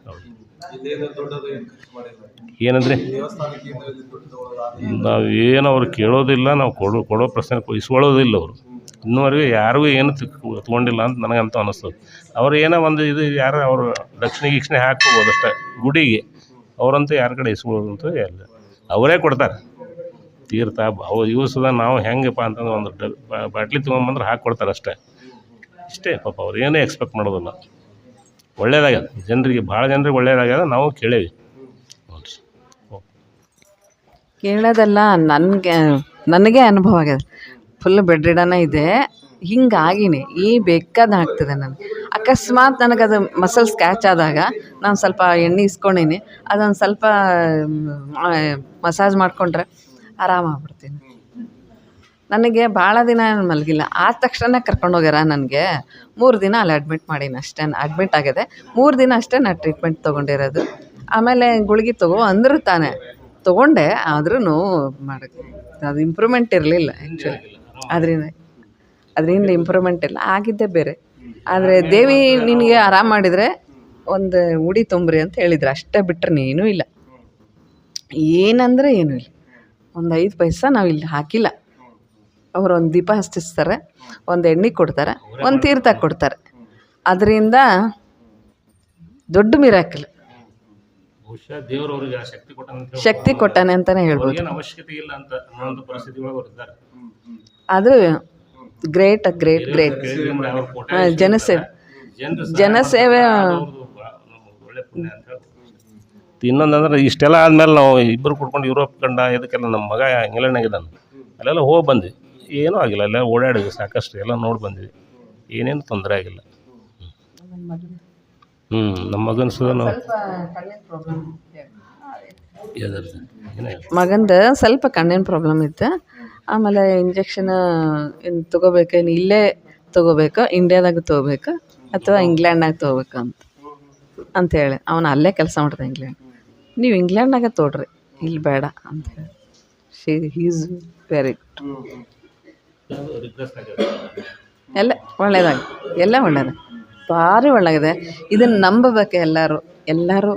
F: ಏನಂದ್ರಿ? ನಾವೇನು ಅವ್ರು ಕೇಳೋದಿಲ್ಲ. ನಾವು ಕೊಡೋ ಕೊಡೋ ಪ್ರಶ್ನೆ ಇಸ್ಕೊಳ್ಳೋದಿಲ್ಲ ಅವರು. ಇನ್ನೂವರೆಗೂ ಯಾರಿಗೂ ಏನು ತೊಗೊಂಡಿಲ್ಲ ಅಂತ ನನಗಂತ ಅನ್ನಿಸ್ತದೆ ಅವ್ರು ಏನೋ ಒಂದು ಇದು ಯಾರು ಅವರು ದಕ್ಷಿಣ ಗಿಕ್ಷಣೆ ಹಾಕ್ಕೋಬೋದು ಅಷ್ಟೇ. ಗುಡಿಗೆ ಅವರಂತೂ ಯಾರ ಕಡೆ ಇಸ್ಕೊಳ್ಳೋದಂತೂ ಎಲ್ಲ ಅವರೇ ಕೊಡ್ತಾರೆ. ತೀರ್ಥ, ಅವು ಇವಸದ ಸುದ ನಾವು ಹೆಂಗಪ್ಪ ಅಂತಂದ್ರೆ ಒಂದು ಡ ಬಾಟ್ಲಿ ತೊಗೊಂಬಂದ್ರೆ ಹಾಕಿ ಕೊಡ್ತಾರೆ ಅಷ್ಟೇ. ಇಷ್ಟೇ ಪಾಪ ಅವ್ರು ಏನೇ ಎಕ್ಸ್ಪೆಕ್ಟ್ ಮಾಡೋದಿಲ್ಲ. ಒಳ್ಳೇದಾಗ್ಯದ. ಜನರಿಗೆ ಭಾಳ ಜನರಿಗೆ ಒಳ್ಳೇದಾಗ್ಯದ. ನಾವು ಕೇಳೇವಿ.
E: ಕೇಳೋದಲ್ಲ ನನಗೆ ನನಗೆ ಅನುಭವ ಆಗ್ಯದ. ಫುಲ್ ಬೆಡ್ರಿಡನೇ ಇದೆ. ಹಿಂಗಾಗಿನಿ. ಈ ಬೇಕಾದ ಆಗ್ತದೆ ನನಗೆ ಅಕಸ್ಮಾತ್ ನನಗೆ ಅದು ಮಸಲ್ ಸ್ಕ್ಯಾಚ್ ಆದಾಗ ನಾನು ಸ್ವಲ್ಪ ಎಣ್ಣೆ ಇಸ್ಕೊಂಡೀನಿ. ಅದೊಂದು ಸ್ವಲ್ಪ ಮಸಾಜ್ ಮಾಡಿಕೊಂಡ್ರೆ ಆರಾಮಾಗ್ಬಿಡ್ತೀನಿ ನನಗೆ ಭಾಳ ದಿನ ಮಲಗಿಲ್ಲ. ಆದ ತಕ್ಷಣ ಕರ್ಕೊಂಡೋಗ್ಯಾರ ನನಗೆ. ಮೂರು ದಿನ ಅಲ್ಲಿ ಅಡ್ಮಿಟ್ ಮಾಡೀನಿ ಅಷ್ಟೇ. ಅಡ್ಮಿಟ್ ಆಗಿದೆ. ಮೂರು ದಿನ ಅಷ್ಟೇ ನಾನು ಟ್ರೀಟ್ಮೆಂಟ್ ತೊಗೊಂಡಿರೋದು. ಆಮೇಲೆ ಗುಳಿಗೆ ತಗೋ ಅಂದರು ತಾನೆ. ತೊಗೊಂಡೆ ಆದ್ರೂ ಮಾಡಕ್ಕೆ ಅದು ಇಂಪ್ರೂವ್ಮೆಂಟ್ ಇರಲಿಲ್ಲ ಆ್ಯಕ್ಚುಲಿ ಅದರಿಂದ ಅದರಿಂದ ಇಂಪ್ರೂವ್ಮೆಂಟ್ ಇಲ್ಲ. ಆಗಿದ್ದೇ ಬೇರೆ. ಆದರೆ ದೇವಿ ನಿನಗೆ ಆರಾಮ ಮಾಡಿದರೆ ಒಂದು ಉಡಿ ತುಂಬ್ರಿ ಅಂತ ಹೇಳಿದ್ರು. ಅಷ್ಟೇ ಬಿಟ್ಟರೆ ಏನೂ ಇಲ್ಲ. ಏನಂದರೆ ಏನೂ ಇಲ್ಲ. ಒಂದು ಐದು ಪೈಸಾ ನಾವು ಇಲ್ಲಿ ಹಾಕಿಲ್ಲ. ಅವರು ಒಂದು ದೀಪ ಹಚ್ಚಿಸ್ತಾರೆ. ಒಂದು ಎಣ್ಣೆ ಕೊಡ್ತಾರೆ. ಒಂದು ತೀರ್ಥ ಕೊಡ್ತಾರೆ. ಅದರಿಂದ ದೊಡ್ಡ ಮಿರಾಕಲ್
F: ಶಕ್ತಿ
E: ಕೊಟ್ಟಾನೆ ಅಂತಾನೆ ಹೇಳ್ಬೋದು. ಅದು ಗ್ರೇಟ್ ಗ್ರೇಟ್ ಗ್ರೇಟ್ ಜನಸೇವೆ. ಜನಸೇವೆ.
F: ಇನ್ನೊಂದಂದ್ರೆ ಇಷ್ಟೆಲ್ಲ ಆದ್ಮೇಲೆ ನಾವು ಇಬ್ಬರು ಕುಡ್ಕೊಂಡು ಯುರೋಪ್ ಕಂಡ ಇದಕ್ಕೆಲ್ಲ ನಮ್ಮ ಮಗ ಇಂಗ್ಲೆಂಡ್ನಾಗಿದ್ದಾನೆ ಅಲ್ಲೆಲ್ಲ ಹೋಗಿ ಬಂದ್ವಿ. ಏನೂ ಆಗಿಲ್ಲ ಎಲ್ಲ ಓಡಾಡಿದ್ವಿ ಸಾಕಷ್ಟು ಎಲ್ಲ ನೋಡಿ ಬಂದ್ವಿ. ಏನೇನು ತೊಂದರೆ ಆಗಿಲ್ಲ. ಹ್ಞೂ ನಮ್ಮ ಮಗನ ಸುದ ನಾವು
E: ಮಗಂದು ಸ್ವಲ್ಪ ಕಣ್ಣಿನ ಪ್ರಾಬ್ಲಮ್ ಇತ್ತು. ಆಮೇಲೆ ಇಂಜೆಕ್ಷನ್ ಏನು ತೊಗೋಬೇಕೇನು ಇಲ್ಲೇ ತೊಗೋಬೇಕಾ ಇಂಡಿಯಾದಾಗ ತೊಗೋಬೇಕಾ, ಅಥವಾ ಇಂಗ್ಲೆಂಡ್ನಾಗ ತೊಗೋಬೇಕಾ ಅಂತ. ಅಂತೇಳಿ ಅವನು ಅಲ್ಲೇ ಕೆಲಸ ಮಾಡ್ದೆ ಇಂಗ್ಲೆಂಡ್ ನೀವು ಇಂಗ್ಲೆಂಡಾಗ ತೊಗೊಳ್ರಿ ಇಲ್ಲಿ ಬೇಡ ಅಂತ ಹೇಳಿ. ಶಿ ಹೀಸ್ ವೆರಿ
F: ಗುಡ್
E: ಎಲ್ಲ ಒಳ್ಳೇದಾಗ. ಎಲ್ಲ ಒಳ್ಳೆಯದ ಭಾರಿ ಒಳ್ಳೆಯದೆ ಇದನ್ನು ನಂಬಬೇಕು ಎಲ್ಲರೂ. ಎಲ್ಲರೂ.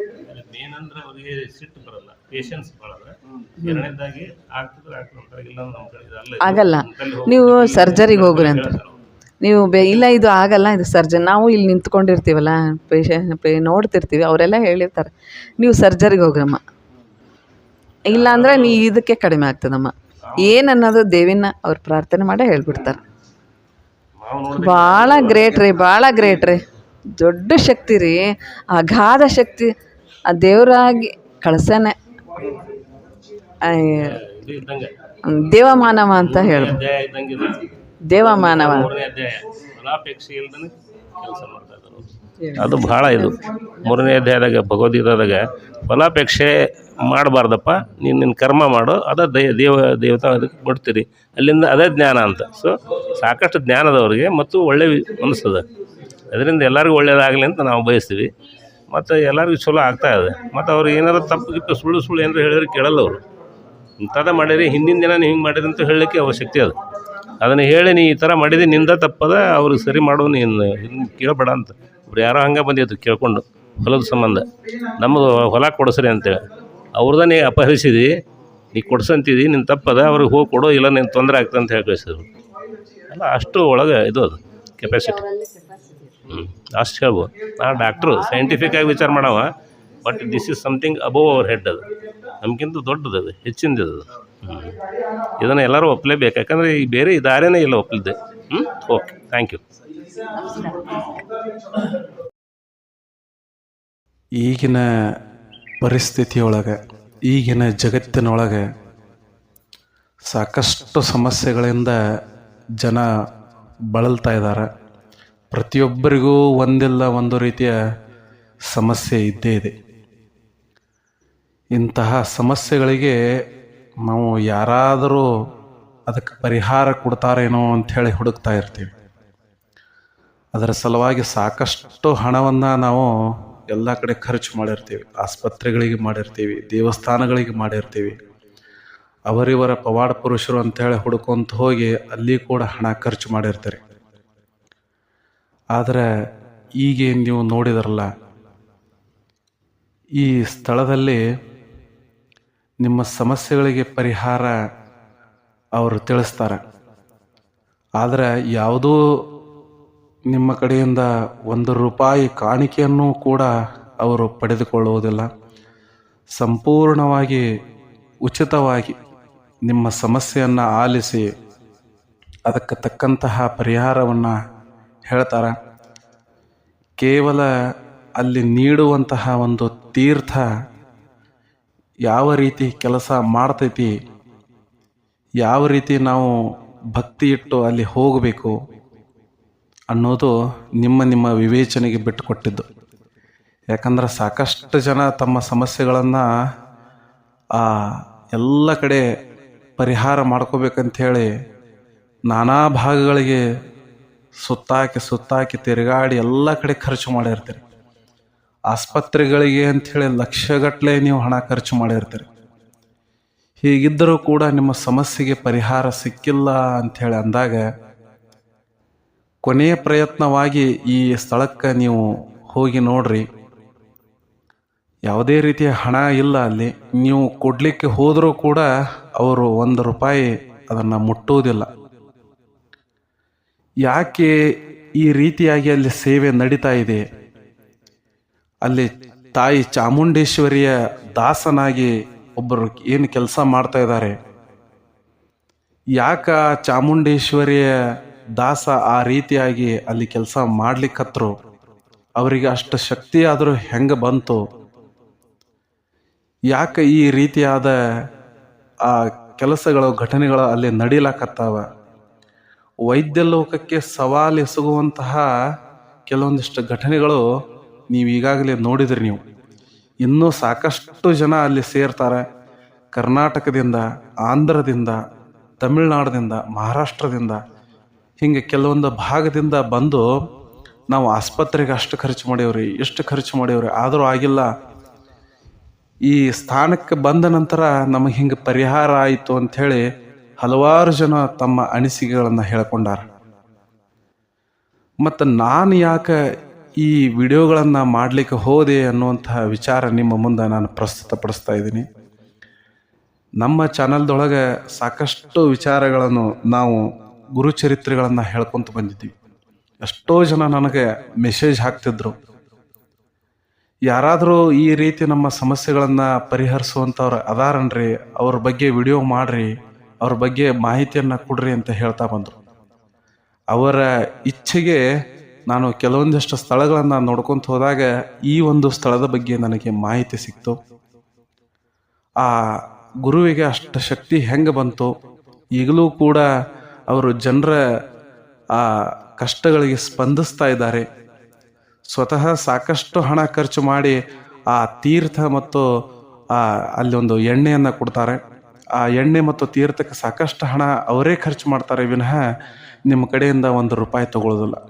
F: ಎರಡನೇದಾಗಿ ಆಗ್ತದೆ ಇಲ್ಲ ನಮ್ಮ ಕಡೆ.
E: ಆಗಲ್ಲ. ನೀವು ಸರ್ಜರಿಗೆ ಹೋಗ್ರಿ ಅಂತ. ನೀವು ಬೆ ಇಲ್ಲ ಇದು ಆಗಲ್ಲ ಇದು ಸರ್ಜನ್. ನಾವು ಇಲ್ಲಿ ನಿಂತ್ಕೊಂಡಿರ್ತೀವಲ್ಲ ಪೇಷಂಟ್ ಪೇ ನೋಡ್ತಿರ್ತೀವಿ ಅವರೆಲ್ಲ ಹೇಳಿರ್ತಾರೆ. ನೀವು ಸರ್ಜರಿಗೆ ಹೋಗ್ರಮ್ಮ. ಇಲ್ಲ ಅಂದ್ರೆ ನೀ ಇದಕ್ಕೆ ಕಡಿಮೆ ಆಗ್ತದಮ್ಮ. ಏನನ್ನೋದು ಅನ್ನೋದು ದೇವಿನ ಅವ್ರು ಪ್ರಾರ್ಥನೆ ಮಾಡೇ ಹೇಳ್ಬಿಡ್ತಾರೆ. ಭಾಳ ಗ್ರೇಟ್ ರೀ ಭಾಳ ಗ್ರೇಟ್ ರೀ. ದೊಡ್ಡ ಶಕ್ತಿ ರೀ ಅಗಾಧ ಶಕ್ತಿ. ಆ ದೇವರಾಗಿ ಕಳ್ಸನೆ. ದೇವಮಾನವ ಅಂತ
F: ಇದು.
E: ದೇವಮಾನವ.
F: ಮೂರನೇ ಅಧ್ಯಾಯ. ಫಲಾಪೇಕ್ಷೆ ಇಲ್ದೇ ಕೆಲಸ ಮಾಡ್ತಾ ಇದ್ದಾರೆ ಅವ್ರು. ಅದು ಭಾಳ ಇದು. ಮೂರನೇ ಅಧ್ಯಾಯದಾಗ ಭಗವದ್ಗೀತಾದಾಗ ಫಲಾಪೇಕ್ಷೆ ಮಾಡಬಾರ್ದಪ್ಪ ನೀನು ನಿನ್ನ ಕರ್ಮ ಮಾಡು ಅದ ದೈ ದೇವ ದೇವತಾ ಅದಕ್ಕೆ ಬಿಡ್ತೀರಿ. ಅಲ್ಲಿಂದ ಅದೇ ಜ್ಞಾನ ಅಂತ. ಸೊ ಸಾಕಷ್ಟು ಜ್ಞಾನದವ್ರಿಗೆ ಮತ್ತು ಒಳ್ಳೆ ಅನಿಸ್ತದೆ ಅದರಿಂದ ಎಲ್ಲರಿಗೂ ಒಳ್ಳೇದಾಗಲಿ ಅಂತ ನಾವು ಬಯಸ್ತೀವಿ. ಮತ್ತು ಎಲ್ಲರಿಗೂ ಚಲೋ ಆಗ್ತಾ ಇದೆ. ಮತ್ತು ಅವ್ರು ಏನಾರು ತಪ್ಪು ಗಿಪ್ಪು ಸುಳ್ಳು ಸುಳ್ಳು ಏನಾರು ಹೇಳಿದ್ರೆ ಕೇಳಲ್ಲ ಅವರು. ಇಂಥದ್ದು ಮಾಡಿರಿ, ಹಿಂದಿನ ದಿನ ನೀವು ಹಿಂಗೆ ಮಾಡಿರಿ ಅಂತ ಹೇಳಲಿಕ್ಕೆ ಅವ್ರ ಶಕ್ತಿ ಅದು. ಅದನ್ನು ಹೇಳಿ ನೀ ಈ ಥರ ಮಾಡಿದೆ, ನಿಂದ ತಪ್ಪದ, ಅವ್ರಿಗೆ ಸರಿ ಮಾಡು ನೀನು ಹಿಂಗೆ ಕೇಳಬೇಡ ಅಂತ. ಇವ್ರು ಯಾರೋ ಹಂಗೆ ಬಂದಿತ್ತು ಕೇಳ್ಕೊಂಡು, ಹೊಲದ ಸಂಬಂಧ. ನಮಗೆ ಹೊಲ ಕೊಡಿಸ್ರಿ ಅಂತೇಳಿ. ಅವ್ರದ್ದು ನೀ ಅಪಹರಿಸಿದಿ, ನೀ ಕೊಡ್ಸಂತಿದ್ದಿ ನಿನ್ನ ತಪ್ಪದ, ಅವ್ರಿಗೆ ಹೋಗಿ ಕೊಡು, ಇಲ್ಲ ನಿನ್ನ ತೊಂದರೆ ಆಗ್ತದೆ ಅಂತ ಹೇಳಿ ಕಳಿಸಿದ್ರು. ಅಲ್ಲ, ಅಷ್ಟು ಒಳಗೆ ಇದು ಅದು ಕೆಪಾಸಿಟಿ ಹ್ಞೂ ಅಷ್ಟು ಹೇಳ್ಬೋದು. ನಾನು ಡಾಕ್ಟ್ರು ಸೈಂಟಿಫಿಕ್ ಆಗಿ ವಿಚಾರ ಮಾಡವ. But this is something above our head ಅದು. ನಮಗಿಂತ ದೊಡ್ಡದು ಅದು ಹೆಚ್ಚಿಂದ ಅದು. ಹ್ಞೂ ಇದನ್ನು ಎಲ್ಲರೂ ಒಪ್ಪಲೇಬೇಕು ಯಾಕಂದರೆ ಈ ಬೇರೆ ಈ ದಾರಿನೇ ಇಲ್ಲ ಒಪ್ಪಲಿದ್ದೆ ಹ್ಞೂ ಓಕೆ ಥ್ಯಾಂಕ್ ಯು
G: ಈಗಿನ ಪರಿಸ್ಥಿತಿಯೊಳಗೆ ಈಗಿನ ಜಗತ್ತಿನೊಳಗೆ ಸಾಕಷ್ಟು ಸಮಸ್ಯೆಗಳಿಂದ ಜನ ಬಳಲ್ತಾ ಇದ್ದಾರೆ. ಪ್ರತಿಯೊಬ್ಬರಿಗೂ ಒಂದಿಲ್ಲ ಒಂದು ರೀತಿಯ ಸಮಸ್ಯೆ ಇದ್ದೇ ಇದೆ. ಇಂತಹ ಸಮಸ್ಯೆಗಳಿಗೆ ನಾವು ಯಾರಾದರೂ ಅದಕ್ಕೆ ಪರಿಹಾರ ಕೊಡ್ತಾರೇನೋ ಅಂಥೇಳಿ ಹುಡುಕ್ತಾ ಇರ್ತೀವಿ. ಅದರ ಸಲುವಾಗಿ ಸಾಕಷ್ಟು ಹಣವನ್ನು ನಾವು ಎಲ್ಲ ಕಡೆ ಖರ್ಚು ಮಾಡಿರ್ತೀವಿ. ಆಸ್ಪತ್ರೆಗಳಿಗೆ ಮಾಡಿರ್ತೀವಿ, ದೇವಸ್ಥಾನಗಳಿಗೆ ಮಾಡಿರ್ತೀವಿ. ಅವರಿವರ ಪವಾಡ ಪುರುಷರು ಅಂತೇಳಿ ಹುಡುಕೊಂತ ಹೋಗಿ ಅಲ್ಲಿ ಕೂಡ ಹಣ ಖರ್ಚು ಮಾಡಿರ್ತಾರೆ. ಆದರೆ ಈಗೇನು ನೀವು ನೋಡಿದ್ರಲ್ಲ, ಈ ಸ್ಥಳದಲ್ಲಿ ನಿಮ್ಮ ಸಮಸ್ಯೆಗಳಿಗೆ ಪರಿಹಾರ ಅವರು ತಿಳಿಸ್ತಾರೆ. ಆದರೆ ಯಾವುದೂ ನಿಮ್ಮ ಕಡೆಯಿಂದ ಒಂದು ರೂಪಾಯಿ ಕಾಣಿಕೆಯನ್ನು ಕೂಡ ಅವರು ಪಡೆದುಕೊಳ್ಳುವುದಿಲ್ಲ. ಸಂಪೂರ್ಣವಾಗಿ ಉಚಿತವಾಗಿ ನಿಮ್ಮ ಸಮಸ್ಯೆಯನ್ನು ಆಲಿಸಿ ಅದಕ್ಕೆ ತಕ್ಕಂತಹ ಪರಿಹಾರವನ್ನು ಹೇಳ್ತಾರೆ. ಕೇವಲ ಅಲ್ಲಿ ನೀಡುವಂತಹ ಒಂದು ತೀರ್ಥ ಯಾವ ರೀತಿ ಕೆಲಸ ಮಾಡ್ತೈತಿ, ಯಾವ ರೀತಿ ನಾವು ಭಕ್ತಿ ಇಟ್ಟು ಅಲ್ಲಿ ಹೋಗಬೇಕು ಅನ್ನೋದು ನಿಮ್ಮ ನಿಮ್ಮ ವಿವೇಚನೆಗೆ ಬಿಟ್ಟುಕೊಟ್ಟಿದ್ದು. ಯಾಕಂದ್ರೆ ಸಾಕಷ್ಟು ಜನ ತಮ್ಮ ಸಮಸ್ಯೆಗಳನ್ನು, ಆ, ಎಲ್ಲ ಕಡೆ ಪರಿಹಾರ ಮಾಡ್ಕೋಬೇಕಂಥೇಳಿ ನಾನಾ ಭಾಗಗಳಿಗೆ ಸುತ್ತಾಕಿ ಸುತ್ತಾಕಿ ತಿರುಗಾಡಿ ಎಲ್ಲ ಕಡೆ ಖರ್ಚು ಮಾಡಿರ್ತೀರಿ. ಆಸ್ಪತ್ರೆಗಳಿಗೆ ಅಂಥೇಳಿ ಲಕ್ಷಗಟ್ಟಲೆ ನೀವು ಹಣ ಖರ್ಚು ಮಾಡಿರ್ತೀರಿ. ಹೀಗಿದ್ದರೂ ಕೂಡ ನಿಮ್ಮ ಸಮಸ್ಯೆಗೆ ಪರಿಹಾರ ಸಿಕ್ಕಿಲ್ಲ ಅಂಥೇಳಿ ಅಂದಾಗ ಕೊನೆಯ ಪ್ರಯತ್ನವಾಗಿ ಈ ಸ್ಥಳಕ್ಕೆ ನೀವು ಹೋಗಿ ನೋಡ್ರಿ. ಯಾವುದೇ ರೀತಿಯ ಹಣ ಇಲ್ಲ ಅಲ್ಲಿ. ನೀವು ಕೊಡಲಿಕ್ಕೆ ಹೋದರೂ ಕೂಡ ಅವರು ಒಂದು ರೂಪಾಯಿ ಅದನ್ನು ಮುಟ್ಟುವುದಿಲ್ಲ. ಯಾಕೆ ಈ ರೀತಿಯಾಗಿ ಅಲ್ಲಿ ಸೇವೆ ನಡೀತಾ ಇದೆ? ಅಲ್ಲಿ ತಾಯಿ ಚಾಮುಂಡೇಶ್ವರಿಯ ದಾಸನಾಗಿ ಒಬ್ಬರು ಏನು ಕೆಲಸ ಮಾಡ್ತಾ ಇದ್ದಾರೆ. ಯಾಕ ಚಾಮುಂಡೇಶ್ವರಿಯ ದಾಸ ಆ ರೀತಿಯಾಗಿ ಅಲ್ಲಿ ಕೆಲಸ ಮಾಡ್ಲಿಕ್ಕತ್ರು? ಅವರಿಗೆ ಅಷ್ಟು ಶಕ್ತಿ ಆದರೂ ಹೆಂಗೆ ಬಂತು? ಯಾಕೆ ಈ ರೀತಿಯಾದ ಆ ಕೆಲಸಗಳು, ಘಟನೆಗಳು ಅಲ್ಲಿ ನಡೀಲಾಕತ್ತಾವ? ವೈದ್ಯ ಲೋಕಕ್ಕೆ ಸವಾಲು ಎಸಗುವಂತಹ ಕೆಲವೊಂದಿಷ್ಟು ಘಟನೆಗಳು ನೀವು ಈಗಾಗಲೇ ನೋಡಿದ್ರಿ ನೀವು. ಇನ್ನೂ ಸಾಕಷ್ಟು ಜನ ಅಲ್ಲಿ ಸೇರ್ತಾರೆ. ಕರ್ನಾಟಕದಿಂದ, ಆಂಧ್ರದಿಂದ ತಮಿಳ್ನಾಡದಿಂದ ಮಹಾರಾಷ್ಟ್ರದಿಂದ. ಹಿಂಗೆ ಕೆಲವೊಂದು ಭಾಗದಿಂದ ಬಂದು ನಾವು ಆಸ್ಪತ್ರೆಗೆ ಅಷ್ಟು ಖರ್ಚು ಮಾಡೇವ್ರಿ ಎಷ್ಟು ಖರ್ಚು ಮಾಡೇವ್ರಿ, ಆದರೂ ಆಗಿಲ್ಲ. ಈ ಸ್ಥಾನಕ್ಕೆ ಬಂದ ನಂತರ ನಮಗೆ ಹಿಂಗೆ ಪರಿಹಾರ ಆಯಿತು ಅಂಥೇಳಿ ಹಲವಾರು ಜನ ತಮ್ಮ ಅನಿಸಿಕೆಗಳನ್ನು ಹೇಳ್ಕೊಂಡಾರ. ಮತ್ತು ನಾನು ಯಾಕೆ ಈ ವಿಡಿಯೋಗಳನ್ನು ಮಾಡಲಿಕ್ಕೆ ಹೋದೆ ಅನ್ನುವಂತಹ ವಿಚಾರ ನಿಮ್ಮ ಮುಂದೆ ನಾನು ಪ್ರಸ್ತುತಪಡಿಸ್ತಾ ಇದ್ದೀನಿ. ನಮ್ಮ ಚಾನಲ್ದೊಳಗೆ ಸಾಕಷ್ಟು ವಿಚಾರಗಳನ್ನು ನಾವು ಗುರುಚರಿತ್ರೆಗಳನ್ನು ಹೇಳ್ಕೊತ ಬಂದಿದ್ದೀವಿ. ಎಷ್ಟೋ ಜನ ನನಗೆ ಮೆಸೇಜ್ ಹಾಕ್ತಿದ್ರು. ಯಾರಾದರೂ ಈ ರೀತಿ ನಮ್ಮ ಸಮಸ್ಯೆಗಳನ್ನು ಪರಿಹರಿಸುವಂಥವ್ರು ಅದಾರನ್ರಿ, ಅವ್ರ ಬಗ್ಗೆ ವಿಡಿಯೋ ಮಾಡ್ರಿ, ಅವ್ರ ಬಗ್ಗೆ ಮಾಹಿತಿಯನ್ನು ಕೊಡ್ರಿ ಅಂತ ಹೇಳ್ತಾ ಬಂದರು. ಅವರ ಇಚ್ಛೆಗೆ ನಾನು ಕೆಲವೊಂದಿಷ್ಟು ಸ್ಥಳಗಳನ್ನು ನೋಡ್ಕೊತ ಹೋದಾಗ ಈ ಒಂದು ಸ್ಥಳದ ಬಗ್ಗೆ ನನಗೆ ಮಾಹಿತಿ ಸಿಕ್ತು. ಆ ಗುರುವಿಗೆ ಅಷ್ಟು ಶಕ್ತಿ ಹೆಂಗೆ ಬಂತು? ಈಗಲೂ ಕೂಡ ಅವರು ಜನರ, ಆ ಕಷ್ಟಗಳಿಗೆ ಸ್ಪಂದಿಸ್ತಾ ಇದ್ದಾರೆ. ಸ್ವತಃ ಸಾಕಷ್ಟು ಹಣ ಖರ್ಚು ಮಾಡಿ ಆ ತೀರ್ಥ ಮತ್ತು ಆ ಅಲ್ಲಿ ಒಂದು ಎಣ್ಣೆಯನ್ನು ಕೊಡ್ತಾರೆ. ಆ ಎಣ್ಣೆ ಮತ್ತು ತೀರ್ಥಕ್ಕೆ ಸಾಕಷ್ಟು ಹಣ ಅವರೇ ಖರ್ಚು ಮಾಡ್ತಾರೆ. ವಿನಃ ನಿಮ್ಮ ಕಡೆಯಿಂದ ಒಂದು ರೂಪಾಯಿ ತಗೊಳ್ಳೋದಿಲ್ಲ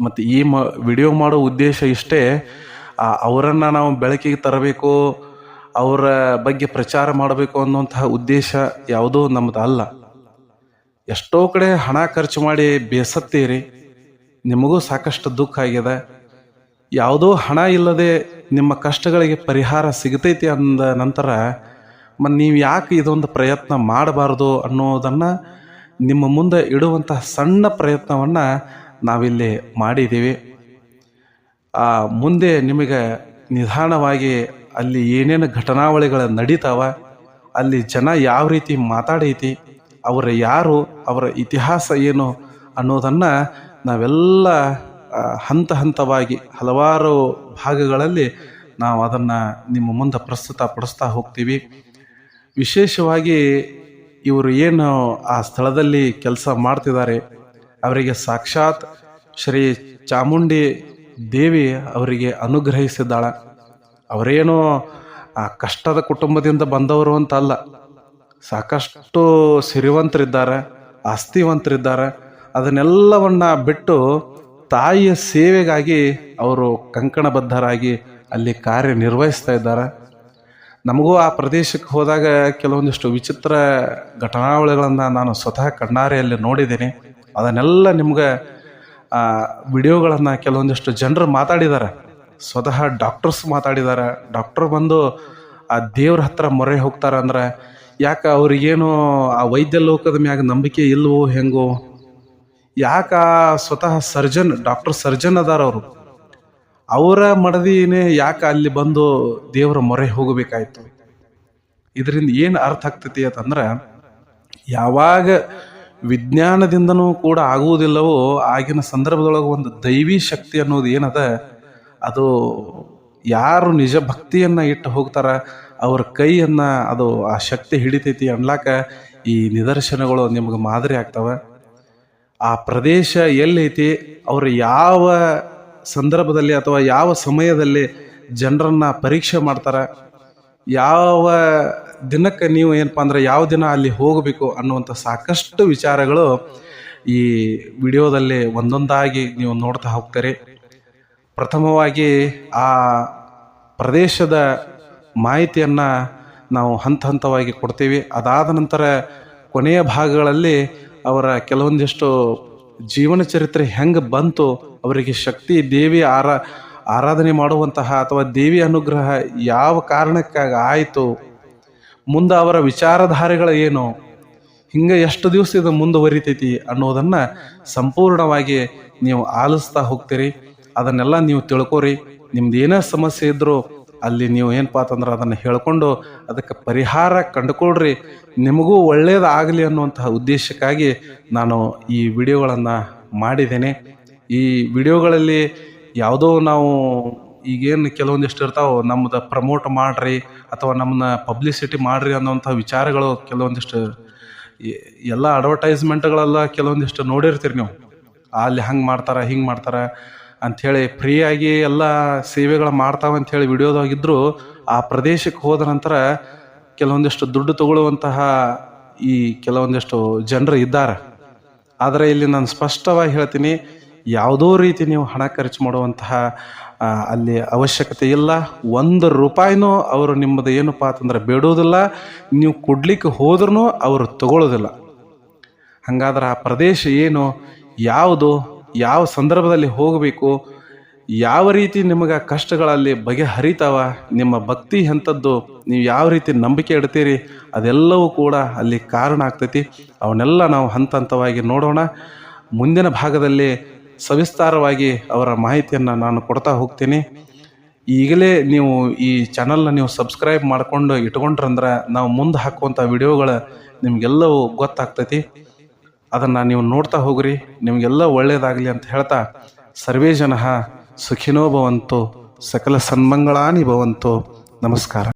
G: ಮತ್ತು ಈ ಮ ವಿಡಿಯೋ ಮಾಡೋ ಉದ್ದೇಶ ಇಷ್ಟೇ ಅವರನ್ನು ನಾವು ಬೆಳಕಿಗೆ ತರಬೇಕು, ಅವರ ಬಗ್ಗೆ ಪ್ರಚಾರ ಮಾಡಬೇಕು ಅನ್ನುವಂತಹ ಉದ್ದೇಶ ಯಾವುದೂ ನಮ್ಮದು ಅಲ್ಲ. ಎಷ್ಟೋ ಕಡೆ ಹಣ ಖರ್ಚು ಮಾಡಿ ಬೇಸತ್ತೀರಿ, ನಿಮಗೂ ಸಾಕಷ್ಟು ದುಃಖ ಆಗಿದೆ. ಯಾವುದೋ ಹಣ ಇಲ್ಲದೆ ನಿಮ್ಮ ಕಷ್ಟಗಳಿಗೆ ಪರಿಹಾರ ಸಿಗತೈತಿ ಅಂದ ನಂತರ ಮತ್ತು ನೀವು ಯಾಕೆ ಇದೊಂದು ಪ್ರಯತ್ನ ಮಾಡಬಾರ್ದು ಅನ್ನೋದನ್ನು ನಿಮ್ಮ ಮುಂದೆ ಇಡುವಂತಹ ಸಣ್ಣ ಪ್ರಯತ್ನವನ್ನು ನಾವಿಲ್ಲಿ ಮಾಡಿದ್ದೀವಿ. ಆ, ಮುಂದೆ ನಿಮಗೆ ನಿಧಾನವಾಗಿ ಅಲ್ಲಿ ಏನೇನು ಘಟನಾವಳಿಗಳು ನಡೀತಾವ, ಅಲ್ಲಿ ಜನ ಯಾವ ರೀತಿ ಮಾತಾಡೈತಿ, ಅವರ ಯಾರು, ಅವರ ಇತಿಹಾಸ ಏನು ಅನ್ನೋದನ್ನು ನಾವೆಲ್ಲ ಹಂತ ಹಂತವಾಗಿ ಹಲವಾರು ಭಾಗಗಳಲ್ಲಿ ನಾವು ಅದನ್ನು ನಿಮ್ಮ ಮುಂದೆ ಪ್ರಸ್ತುತ ಪಡಿಸ್ತಾ ಹೋಗ್ತೀವಿ. ವಿಶೇಷವಾಗಿ ಇವರು ಏನು ಆ ಸ್ಥಳದಲ್ಲಿ ಕೆಲಸ ಮಾಡ್ತಿದ್ದಾರೆ ಅವರಿಗೆ ಸಾಕ್ಷಾತ್ ಶ್ರೀ ಚಾಮುಂಡಿ ದೇವಿ ಅವರಿಗೆ ಅನುಗ್ರಹಿಸಿದ್ದಾಳೆ. ಅವರೇನೋ, ಆ, ಕಷ್ಟದ ಕುಟುಂಬದಿಂದ ಬಂದವರು ಅಂತ ಅಲ್ಲ ಸಾಕಷ್ಟು ಸಿರಿವಂತರಿದ್ದಾರೆ, ಆಸ್ತಿವಂತರಿದ್ದಾರೆ. ಅದನ್ನೆಲ್ಲವನ್ನ ಬಿಟ್ಟು ತಾಯಿಯ ಸೇವೆಗಾಗಿ ಅವರು ಕಂಕಣಬದ್ಧರಾಗಿ ಅಲ್ಲಿ ಕಾರ್ಯನಿರ್ವಹಿಸ್ತಾ ಇದ್ದಾರೆ. ನಮಗೂ ಆ ಪ್ರದೇಶಕ್ಕೆ ಹೋದಾಗ ಕೆಲವೊಂದಿಷ್ಟು ವಿಚಿತ್ರ ಘಟನಾವಳಿಗಳನ್ನು ನಾನು ಸ್ವತಃ ಕಣ್ಣಾರೆಯಲ್ಲಿ ನೋಡಿದ್ದೀನಿ. ಅದನ್ನೆಲ್ಲ ನಿಮ್ಗೆ ವಿಡಿಯೋಗಳನ್ನು ಕೆಲವೊಂದಿಷ್ಟು ಜನರು ಮಾತಾಡಿದ್ದಾರೆ. ಸ್ವತಃ ಡಾಕ್ಟರ್ಸ್ ಮಾತಾಡಿದ್ದಾರೆ. ಡಾಕ್ಟರ್ ಬಂದು, ಆ, ದೇವ್ರ ಹತ್ರ ಮೊರೆ ಹೋಗ್ತಾರೆ ಅಂದ್ರೆ, ಯಾಕೆ ಅವ್ರಿಗೇನು ಆ ವೈದ್ಯ ಲೋಕದ ಮ್ಯಾಗ ನಂಬಿಕೆ ಇಲ್ವೋ ಹೆಂಗೋ? ಯಾಕೆ ಸ್ವತಃ ಸರ್ಜನ್ ಡಾಕ್ಟರ್ ಸರ್ಜನ್ ಅದಾರ ಅವರು? ಅವರ ಮಡದಿನೇ ಯಾಕೆ ಅಲ್ಲಿ ಬಂದು ದೇವರ ಮೊರೆ ಹೋಗಬೇಕಾಯ್ತು? ಇದರಿಂದ ಏನು ಅರ್ಥ ಆಗ್ತೈತಿ ಅಂತಂದ್ರೆ, ಯಾವಾಗ ವಿಜ್ಞಾನದಿಂದನೂ ಕೂಡ ಆಗುವುದಿಲ್ಲವೋ, ಆಗಿನ ಸಂದರ್ಭದೊಳಗೆ ಒಂದು ದೈವಿ ಶಕ್ತಿ ಅನ್ನೋದು ಏನದ? ಅದು ಯಾರು ನಿಜ ಭಕ್ತಿಯನ್ನು ಇಟ್ಟು ಹೋಗ್ತಾರ, ಅವ್ರ ಕೈಯನ್ನು ಅದು ಆ ಶಕ್ತಿ ಹಿಡಿತೈತಿ ಅನ್ಲಾಕ ಈ ನಿದರ್ಶನಗಳು ನಿಮ್ಗೆ ಮಾದರಿ ಆಗ್ತವೆ. ಆ ಪ್ರದೇಶ ಎಲ್ಲೈತಿ, ಅವರು ಯಾವ ಸಂದರ್ಭದಲ್ಲಿ ಅಥವಾ ಯಾವ ಸಮಯದಲ್ಲಿ ಜನರನ್ನು ಪರೀಕ್ಷೆ ಮಾಡ್ತಾರೆ, ಯಾವ ದಿನಕ್ಕೆ ನೀವು ಏನಪ್ಪ ಅಂದರೆ ಯಾವ ದಿನ ಅಲ್ಲಿ ಹೋಗಬೇಕು ಅನ್ನುವಂಥ ಸಾಕಷ್ಟು ವಿಚಾರಗಳು ಈ ವಿಡಿಯೋದಲ್ಲಿ ಒಂದೊಂದಾಗಿ ನೀವು ನೋಡ್ತಾ ಹೋಗ್ತೀರಿ. ಪ್ರಥಮವಾಗಿ ಆ ಪ್ರದೇಶದ ಮಾಹಿತಿಯನ್ನು ನಾವು ಹಂತ ಹಂತವಾಗಿ ಕೊಡ್ತೀವಿ. ಅದಾದ ನಂತರ ಕೊನೆಯ ಭಾಗಗಳಲ್ಲಿ ಅವರ ಕೆಲವೊಂದಿಷ್ಟು ಜೀವನ ಚರಿತ್ರೆ ಹೆಂಗೆ ಬಂತು, ಅವರಿಗೆ ಶಕ್ತಿ, ದೇವಿ ಆರಾ, ಆರಾಧನೆ ಮಾಡುವಂತಹ ಅಥವಾ ದೇವಿ ಅನುಗ್ರಹ ಯಾವ ಕಾರಣಕ್ಕಾಗಿ ಆಯಿತು ಮುಂದೆ ಅವರ ವಿಚಾರಧಾರೆಗಳು ಏನು? ಹಿಂಗೆ ಎಷ್ಟು ದಿವಸ ಇದು ಮುಂದುವರಿತೈತಿ ಅನ್ನೋದನ್ನು ಸಂಪೂರ್ಣವಾಗಿ ನೀವು ಆಲಿಸ್ತಾ ಹೋಗ್ತೀರಿ. ಅದನ್ನೆಲ್ಲ ನೀವು ತಿಳ್ಕೊರಿ. ನಿಮ್ದು ಏನೇ ಸಮಸ್ಯೆ ಇದ್ದರೂ ಅಲ್ಲಿ ನೀವು ಏನಪ್ಪ ಅಂತಂದ್ರೆ ಅದನ್ನು ಹೇಳ್ಕೊಂಡು ಅದಕ್ಕೆ ಪರಿಹಾರ ಕಂಡುಕೊಳ್ರಿ. ನಿಮಗೂ ಒಳ್ಳೆಯದಾಗಲಿ ಅನ್ನುವಂತಹ ಉದ್ದೇಶಕ್ಕಾಗಿ ನಾನು ಈ ವಿಡಿಯೋಗಳನ್ನು ಮಾಡಿದ್ದೇನೆ. ಈ ವಿಡಿಯೋಗಳಲ್ಲಿ ಯಾವುದೋ ನಾವು ಈಗೇನು ಕೆಲವೊಂದಿಷ್ಟು ಇರ್ತಾವೆ ನಮ್ಮದು ಪ್ರಮೋಟ್ ಮಾಡಿರಿ ಅಥವಾ ನಮ್ಮನ್ನ ಪಬ್ಲಿಸಿಟಿ ಮಾಡಿರಿ ಅನ್ನೋಂಥ ವಿಚಾರಗಳು ಕೆಲವೊಂದಿಷ್ಟು ಎಲ್ಲ ಅಡ್ವರ್ಟೈಸ್ಮೆಂಟ್ಗಳೆಲ್ಲ ಕೆಲವೊಂದಿಷ್ಟು ನೋಡಿರ್ತೀರಿ ನೀವು. ಅಲ್ಲಿ ಹಂಗೆ ಮಾಡ್ತಾರೆ, ಹಿಂಗೆ ಮಾಡ್ತಾರೆ ಅಂಥೇಳಿ ಫ್ರೀಯಾಗಿ ಎಲ್ಲ ಸೇವೆಗಳು ಮಾಡ್ತಾವೆ ಅಂಥೇಳಿ ವಿಡಿಯೋದಾಗಿದ್ದರೂ ಆ ಪ್ರದೇಶಕ್ಕೆ ಹೋದ ನಂತರ ಕೆಲವೊಂದಿಷ್ಟು ದುಡ್ಡು ತಗೊಳ್ಳುವಂತಹ ಈ ಕೆಲವೊಂದಿಷ್ಟು ಜನರು ಇದ್ದಾರೆ. ಆದರೆ ಇಲ್ಲಿ ನಾನು ಸ್ಪಷ್ಟವಾಗಿ ಹೇಳ್ತೀನಿ, ಯಾವುದೋ ರೀತಿ ನೀವು ಹಣ ಖರ್ಚು ಮಾಡುವಂತಹ ಅಲ್ಲಿ ಅವಶ್ಯಕತೆ ಇಲ್ಲ. ಒಂದು ರೂಪಾಯಿನೂ ಅವರು ನಿಮ್ಮದು ಏನಪ್ಪ ಅಂತಂದ್ರೆ ಬೇಡೋದಿಲ್ಲ. ನೀವು ಕೊಡ್ಲಿಕ್ಕೆ ಹೋದ್ರೂ ಅವರು ತಗೊಳ್ಳೋದಿಲ್ಲ. ಹಾಗಾದ್ರೆ ಆ ಪ್ರದೇಶ ಏನು? ಯಾವುದು? ಯಾವ ಸಂದರ್ಭದಲ್ಲಿ ಹೋಗಬೇಕು? ಯಾವ ರೀತಿ ನಿಮಗೆ ಕಷ್ಟಗಳಲ್ಲಿ ಬಗೆಹರಿತಾವ? ನಿಮ್ಮ ಭಕ್ತಿ ಎಂಥದ್ದು? ನೀವು ಯಾವ ರೀತಿ ನಂಬಿಕೆ ಇಡ್ತೀರಿ? ಅದೆಲ್ಲವೂ ಕೂಡ ಅಲ್ಲಿ ಕಾರಣ ಆಗ್ತೈತಿ. ಅವನ್ನೆಲ್ಲ ನಾವು ಹಂತ ಹಂತವಾಗಿ ನೋಡೋಣ. ಮುಂದಿನ ಭಾಗದಲ್ಲಿ ಸವಿಸ್ತಾರವಾಗಿ ಅವರ ಮಾಹಿತಿಯನ್ನು ನಾನು ಕೊಡ್ತಾ ಹೋಗ್ತೀನಿ. ಈಗಲೇ ನೀವು ಈ ಚಾನಲ್ನ ನೀವು ಸಬ್ಸ್ಕ್ರೈಬ್ ಮಾಡ್ಕೊಂಡು ಇಟ್ಕೊಂಡ್ರಂದ್ರೆ ನಾವು ಮುಂದೆ ಹಾಕುವಂಥ ವಿಡಿಯೋಗಳು ನಿಮಗೆಲ್ಲವೂ ಗೊತ್ತಾಗ್ತೈತಿ. ಅದನ್ನು ನೀವು ನೋಡ್ತಾ ಹೋಗ್ರಿ. ನಿಮಗೆಲ್ಲ ಒಳ್ಳೆಯದಾಗಲಿ ಅಂತ ಹೇಳ್ತಾ ಸರ್ವೇ ಜನ ಸುಖಿನೋ ಭವಂತು, ಸಕಲ ಸನ್ಮಂಗಳಾನಿ ಭವಂತು. ನಮಸ್ಕಾರ.